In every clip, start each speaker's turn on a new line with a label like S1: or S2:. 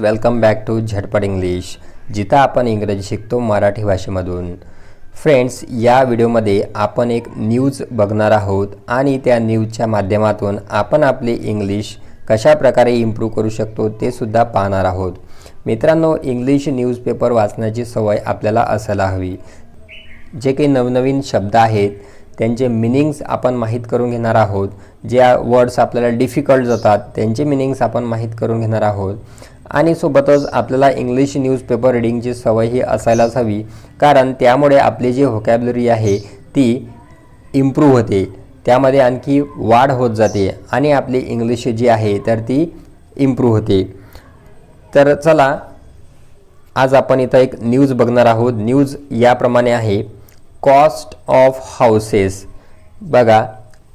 S1: Welcome back to झटपट English जिथं आपण इंग्रजी शिकतो मराठी भाषेमधून. फ्रेंड्स या व्हिडिओमध्ये आपण एक न्यूज बघणार आहोत आणि त्या न्यूजच्या माध्यमातून आपण आपले इंग्लिश कशा प्रकारे इम्प्रूव्ह करू शकतो ते सुद्धा पाहणार आहोत. मित्रांनो इंग्लिश न्यूजपेपर वाचण्याची सवय आपल्याला असायला हवी. जे काही नवनवीन शब्द आहेत त्यांचे मिनिंग्स आपण माहीत करून घेणार आहोत. ज्या वर्ड्स आपल्याला डिफिकल्ट जातात त्यांचे मिनिंग्स आपण माहीत करून घेणार आहोत. आणि सोबतच आपल्याला इंग्लिश न्यूजपेपर रिडिंगची सवयही असायलाच हवी. कारण त्यामुळे आपली जी व्होकॅबलरी आहे ती इम्प्रूव्ह होते. त्यामध्ये आणखी वाढ होत जाते आणि आपली इंग्लिश जी आहे तर ती इम्प्रूव्ह होते. तर चला आज आपण इथं एक न्यूज बघणार आहोत. न्यूज याप्रमाणे आहे कॉस्ट ऑफ हाऊसेस बघा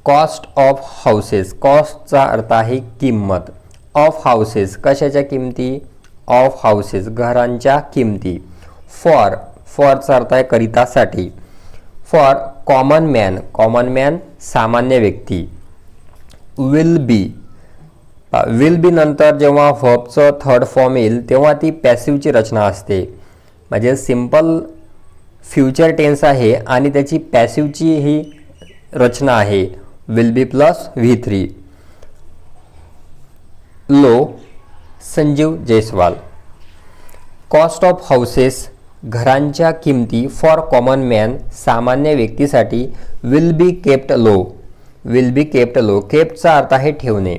S1: कॉस्ट ऑफ हाऊसेस कॉस्टचा अर्थ आहे किंमत. Of houses. कशाच्या किमती? Of houses. घरांच्या किमती. फॉर. फॉरचा अर्थ आहे करितासाठी. For common man. Common man सामान्य व्यक्ती. Will be. विल बी नंतर जेव्हा व्हबचं थर्ड फॉर्म येईल तेव्हा ती पॅसिवची रचना असते. म्हणजे सिंपल फ्युचर टेन्स आहे आणि त्याची पॅसिवची ही रचना आहे. Will be plus V three. Low Sanjeev Jaiswal. Cost of houses घरांच्या किमती फॉर कॉमन मॅन सामान्य व्यक्तीसाठी will be kept low will be kept low केप्टचा अर्थ आहे ठेवणे.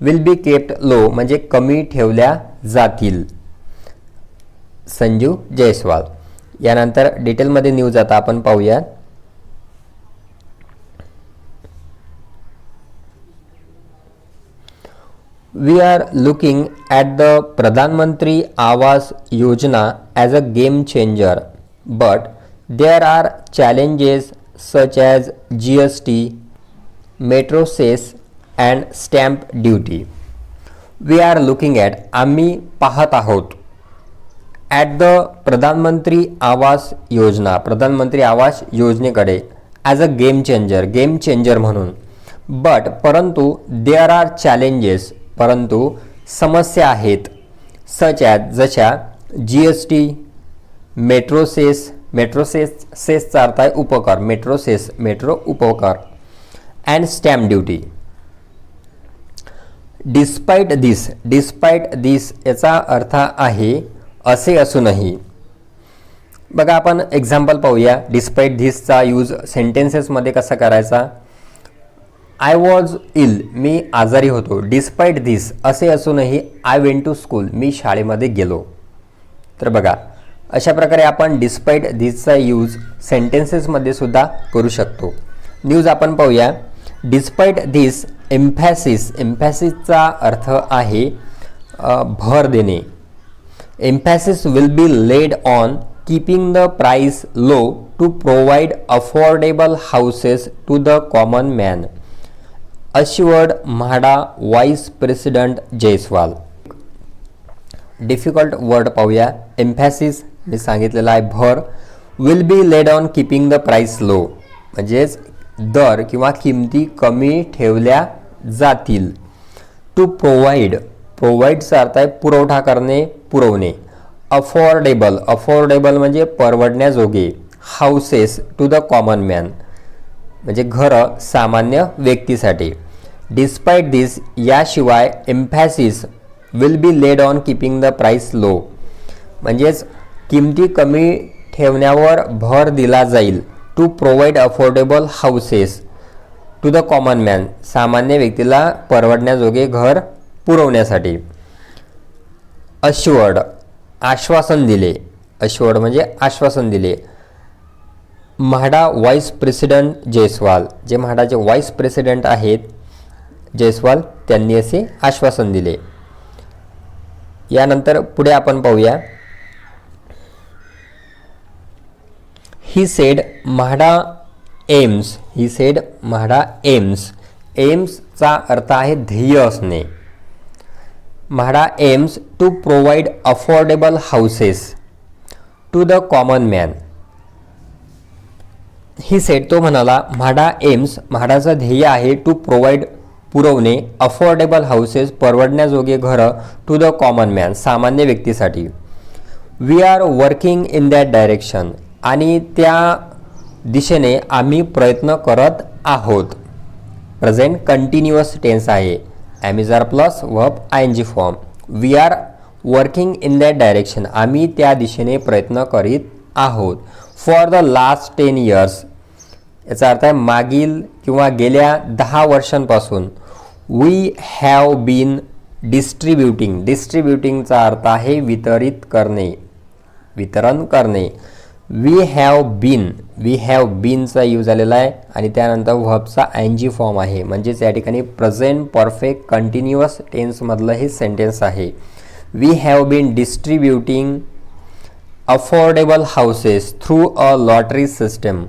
S1: विल बी केप्ट लो म्हणजे कमी ठेवल्या जातील. संजीव जयस्वाल. यानंतर डिटेलमध्ये न्यूज आता आपण पाहूया we are looking at the Pradhan Mantri Awas Yojana as a game changer but there are challenges such as G S T metro cess and stamp duty we are looking at आम्ही पाहत आहोत at the Pradhan Mantri Awas Yojana Pradhan Mantri Awas योजनेकडे as a game changer game changer म्हणून. But परंतु there are challenges परंतु समस्या आहेत such as जशा जी S T मेट्रोसेस मेट्रोसेस सेसचा अर्थ आहे उपकर मेट्रोसेस मेट्रो उपकर and stamp duty despite this despite this याचा अर्थ आहे असे असूनही. बघा आपण एक्झाम्पल पाहूया. डिस्पाईट धिसचा यूज सेंटेन्सेसमध्ये कसा करायचा? आय वॉज इल मी आजारी होतो. डिस्पाईट दिस असे असूनही आय वेंट टू स्कूल मी शाळेमध्ये गेलो. तर बघा अशा प्रकारे आपण डिस्पाईट दिसचा यूज सेंटेन्सेसमध्ये सुद्धा करू शकतो. न्यूज आपण पाहूया. डिस्पाईट धिस एम्फॅसिस एम्फॅसिसचा अर्थ आहे भर देणे. Emphasis will be laid on keeping the price low to provide affordable houses to the common man assured MHADA vice president Jaiswal. Difficult word पाहूया. एम्फॅसिस मी सांगितलेला आहे भर. Will be laid on keeping the price low म्हणजेच दर किंवा किमती कमी ठेवल्या जातील. टू प्रोव्हाइड प्रोव्हाइडचा अर्थ आहे पुरवठा करणे पुरवणे. अफोर्डेबल अफोर्डेबल म्हणजे परवडण्याजोगे. Houses to the common man म्हणजे घरं सामान्य व्यक्तीसाठी. डिस्पाईट दिस याशिवाय emphasis will be laid on keeping the price low म्हणजेच किमती कमी ठेवण्यावर भर दिला जाईल. To provide affordable houses to the common man सामान्य व्यक्तीला परवडण्याजोगे घर पुरवण्यासाठी. अश्वर्ड आश्वासन दिले. अश्वर्ड म्हणजे आश्वासन दिले. MHADA vice president Jaiswal. जे म्हाडाचे व्हाईस प्रेसिडेंट आहेत जयस्वाल त्यांनी असे आश्वासन दिले. यानंतर पुढे आपण पाहूया. He said MHADA aims he said MHADA aims. एम्सचा अर्थ आहे ध्येय असणे. MHADA aims to provide affordable houses to the common man he said तो म्हणाला म्हाडा एम्स म्हाडाचं ध्येय आहे टू प्रोव्हाइड पुरवणे अफोर्डेबल हाऊसेस परवडण्याजोगे घरं टू द कॉमन मॅन सामान्य व्यक्तीसाठी. We are working in that direction आणि त्या दिशेने आम्ही प्रयत्न करत आहोत. प्रेझेंट कंटिन्युअस टेन्स आहे. ॲमेझॉन प्लस व I N G form we are working in that direction आम्ही त्या दिशेने प्रयत्न करीत आहोत. For the last ten years याचा अर्थ आहे मागील किंवा गेल्या दहा वर्षांपासून वी हॅव बीन डिस्ट्रीब्युटिंग डिस्ट्रीब्युटिंगचा अर्थ आहे वितरित करणे वितरण करणे. We have been we have बीनचा use आलेला आहे आणि त्यानंतर व्हबचा एन जी फॉर्म आहे. म्हणजेच या ठिकाणी प्रेझेंट परफेक्ट कंटिन्युअस टेन्समधलं हे सेंटेन्स आहे. We have been distributing affordable houses through a lottery system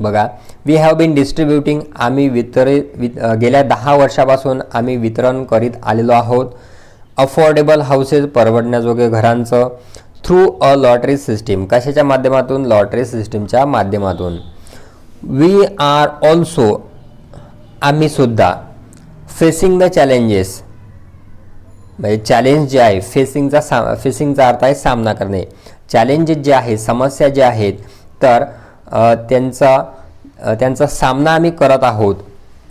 S1: बघा वी हॅव बीन डिस्ट्रीब्युटिंग आम्ही वितरित वित गेल्या दहा वर्षापासून आम्ही वितरण करीत आलेलो आहोत. अफोर्डेबल हाऊसेस परवडण्याजोगे घरांचं थ्रू अ लॉटरी सिस्टीम कशाच्या माध्यमातून? लॉटरी सिस्टीमच्या माध्यमातून. वी आर ऑल्सो आम्ही सुद्धा फेसिंग द चॅलेंजेस म्हणजे चॅलेंज जे आहे फेसिंगचा सा फेसिंगचा अर्थ आहे सामना करणे. चॅलेंजेस जे आहेत समस्या ज्या आहेत तर त्यांचा त्यांचा सामना आम्ही करत आहोत.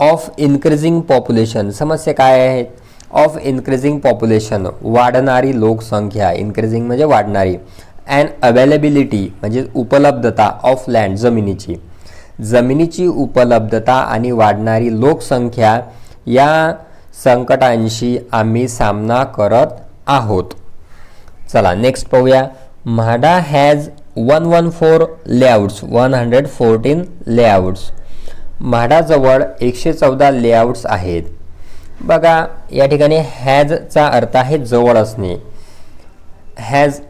S1: ऑफ इन्क्रीजिंग पॉप्युलेशन समस्या काय आहेत ऑफ इन्क्रीजिंग पॉप्युलेशन वाढणारी लोकसंख्या. इन्क्रीजिंग म्हणजे वाढणारी. अँड अवेलेबिलिटी म्हणजे उपलब्धता ऑफ लँड जमिनीची. जमिनीची उपलब्धता आणि वाढणारी लोकसंख्या या संकटांशी आम्ही सामना करत आहोत. चला नेक्स्ट पाहूया. MHADA has one one four layouts one hundred fourteen layouts म्हाडाजवळ एकशे चौदा लेआउट्स आहेत. बघा या ठिकाणी हॅजचा अर्थ आहे जवळ असणे हॅज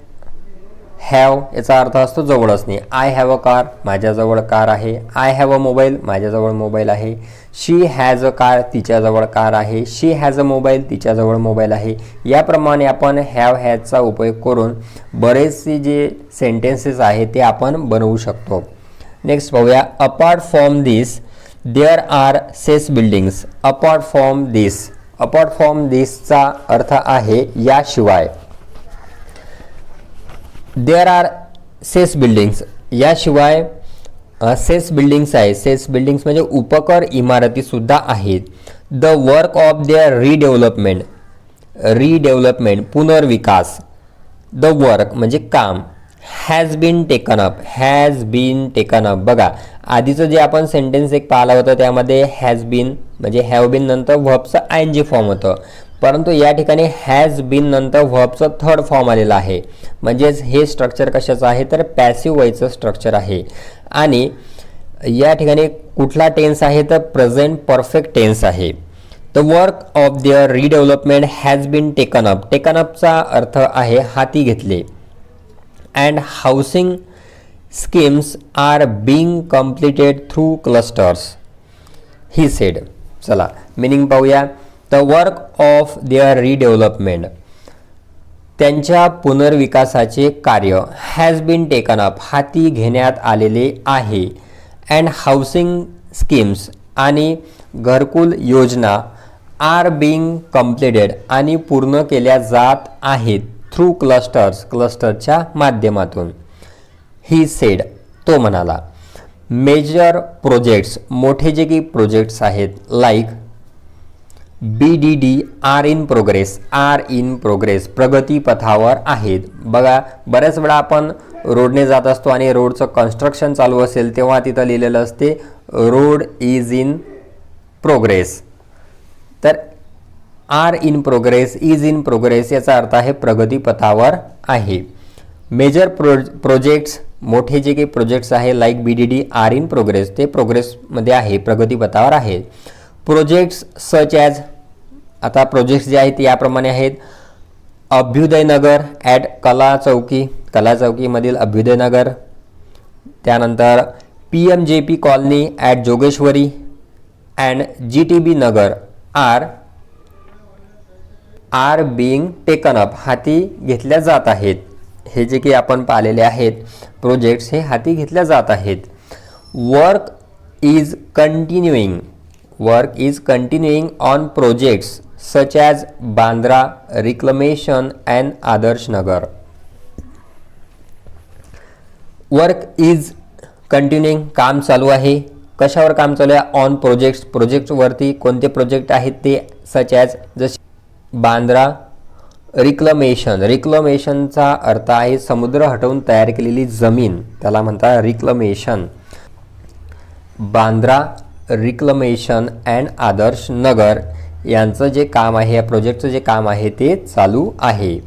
S1: हॅव याचा अर्थ असतो जवळ असणे. आय हॅव अ कार माझ्याजवळ कार आहे. आय हॅव अ मोबाईल माझ्याजवळ मोबाईल आहे. शी हॅज अ कार तिच्याजवळ कार आहे. शी हॅज अ मोबाईल तिच्याजवळ मोबाईल आहे. याप्रमाणे आपण हॅव हॅजचा उपयोग करून बरेचसे जे सेंटेन्सेस आहेत ते आपण बनवू शकतो. नेक्स्ट पाहूया apart from this there are cess buildings apart from this apart from दिसचा अर्थ आहे याशिवाय. देअर आर सेस बिल्डिंग्स याशिवाय सेस बिल्डिंग्स आहे. सेस बिल्डिंग्स म्हणजे उपकर इमारतीसुद्धा आहेत. The work of their redevelopment redevelopment पुनर्विकास द वर्क म्हणजे काम has been taken up has been taken up बघा आधीचं जे आपण सेंटेन्स एक पाहिलं होतं त्यामध्ये हॅज बीन म्हणजे हॅव बीन नंतर व्हबचं आय एन जी फॉर्म होतं. परंतु या ठिकाणी हॅज बीन नंतर व्हबचं थर्ड फॉर्म आलेलं आहे. म्हणजेच हे स्ट्रक्चर कशाचं आहे? तर पॅसिव वयचं स्ट्रक्चर आहे. आणि या ठिकाणी कुठला टेन्स आहे? तर प्रेझेंट परफेक्ट टेन्स आहे. The work of their redevelopment has been taken up taken अपचा अर्थ आहे हाती घेतले. And housing schemes are being completed through clusters he said चला मिनिंग पाहूया. The work of their redevelopment त्यांच्या पुनर्विकासाचे कार्य हॅज बीन टेकन अप हाती घेण्यात आलेले आहे. अँड हाऊसिंग स्कीम्स आणि घरकुल योजना आर बीइंग कम्प्लिटेड आणि पूर्ण केल्या जात आहेत थ्रू क्लस्टर्स क्लस्टरच्या माध्यमातून. ही सेड तो म्हणाला मेजर प्रोजेक्ट्स मोठे जे काही प्रोजेक्ट्स आहेत like B D D R in progress are in progress प्रगतीपथावर आहेत. बघा बऱ्याच वेळा आपण रोडने जात असतो आणि रोडचं कन्स्ट्रक्शन चालू असेल तेव्हा तिथं लिहिलेलं असते रोड इज इन प्रोग्रेस तर are in progress is in progress याचा अर्थ आहे प्रगतीपथावर आहे. मेजर प्रो प्रोजेक्ट्स मोठे जे काही प्रोजेक्ट्स आहे like B D D R in progress ते प्रोग्रेसमध्ये आहे प्रगतीपथावर आहे. प्रोजेक्ट्स सच ॲज आता प्रोजेक्ट्स जे आहेत याप्रमाणे आहेत. अभ्युदयनगर ॲट कला चौकी. कला चौकीमधील अभ्युदयनगर. त्यानंतर P M J P colony at Jogeshwari and G T B Nagar are are being taken up हाती घेतल्या जात आहेत. हे जे की आपण पाहिलेले आहेत प्रोजेक्ट्स हे हाती घेतल्या जात आहेत. Work is continuing work is continuing on projects such as Bandra reclamation and Adarsh Nagar work is continuing काम चालू आहे. कशावर काम चालू आहे? ऑन प्रोजेक्ट्स प्रोजेक्टवरती कोणते प्रोजेक्ट आहेत ते? सच ॲज जसे बांद्रा रिक्लमेशन रिक्लमेशनचा अर्थ आहे समुद्र हटवून तयार केलेली जमीन. त्याला म्हणतात रिक्लमेशन बांद्रा रिक्लमेशन अँड आदर्श नगर यांचं जे काम आहे या प्रोजेक्टचं जे काम आहे ते चालू आहे.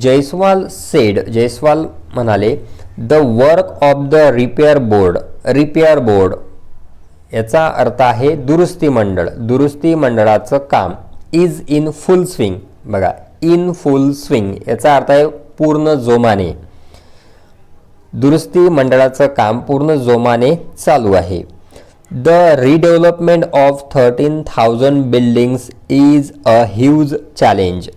S1: जयस्वाल सेड जयस्वाल म्हणाले the work of the repair board repair board याचा अर्थ आहे दुरुस्ती मंडळ. दुरुस्ती मंडळाचं काम इज इन फुल स्विंग बघा इन फुल स्विंग याचा अर्थ आहे पूर्ण जोमाने. दुरुस्ती मंडळाचं काम पूर्ण जोमाने चालू आहे. The redevelopment of thirteen thousand buildings is a huge challenge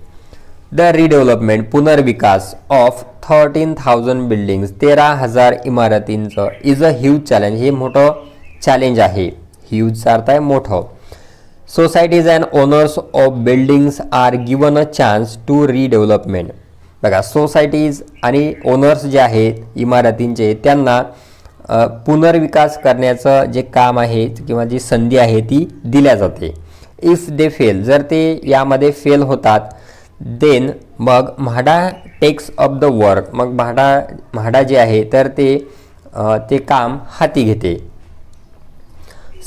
S1: the redevelopment पुनर्विकास ऑफ थर्टीन थाउजंड बिल्डिंग्स तेरा हजार इमारतींचं इज अ ह्यूज चॅलेंज हे मोठं चॅलेंज आहे. ह्यूजचा अर्थ आहे मोठं. Societies and owners of buildings are given a chance to redevelopment बघा सोसायटीज आणि ओनर्स जे आहेत इमारतींचे त्यांना पुनर्विकास करण्याचं जे काम आहे किंवा जी संधी आहे ती दिल्या जाते. इफ दे फेल जर ते यामध्ये फेल होतात देन मग MHADA takes off the work मग म्हाडा म्हाडा जे आहे तर ते ते काम हाती घेते.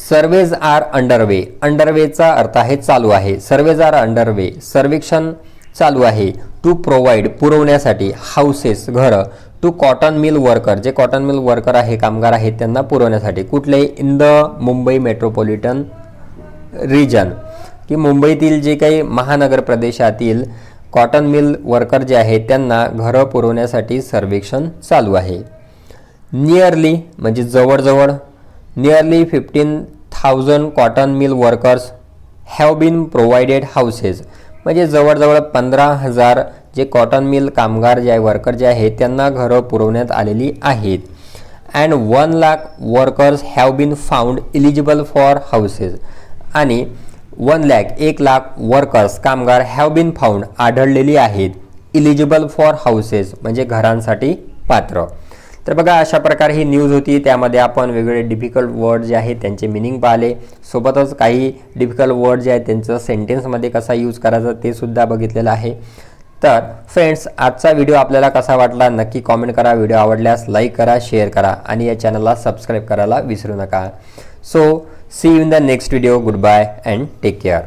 S1: सर्वेज आर अंडरवे अंडरवेचा अर्थ आहे चालू आहे. सर्वेज आर अंडरवे सर्वेक्षण चालू आहे. टू प्रोव्हाइड पुरवण्यासाठी हाऊसेस घरं टू कॉटन मिल वर्कर जे कॉटन मिल वर्कर आहे कामगार आहेत त्यांना पुरवण्यासाठी कुठलेही in the Mumbai metropolitan region की मुंबईतील जे काही महानगर प्रदेशातील कॉटन मिल वर्कर जे आहेत त्यांना घरं पुरवण्यासाठी सर्वेक्षण चालू आहे. नियरली म्हणजे जवळजवळ nearly fifteen thousand cotton mill workers have been provided houses म्हणजे जवळजवळ पंधरा हजार जे कॉटन मिल कामगार जे आहे वर्कर जे आहेत त्यांना घरं पुरवण्यात आलेली आहेत. And one lakh workers have been found eligible for houses आणि वन लॅक एक लाख वर्कर्स कामगार हॅव बीन फाउंड आढळलेली आहेत. इलिजिबल फॉर हाऊसेस म्हणजे घरांसाठी पात्र. तर बघा अशा प्रकारे ही न्यूज होती. त्यामध्ये आपण वेगवेगळे डिफिकल्ट वर्ड जे आहेत त्यांचे मिनिंग पाहिले. सोबतच काही डिफिकल्ट वर्ड जे आहेत त्यांचं सेंटेन्समध्ये कसा यूज करायचा ते सुद्धा बघितलेलं आहे. तर फ्रेंड्स आजचा व्हिडिओ आपल्याला कसा वाटला? नक्की कॉमेंट करा. व्हिडिओ आवडल्यास लाईक करा शेअर करा आणि या चॅनलला सबस्क्राईब करायला विसरू नका. So see you in the next video good bye and take care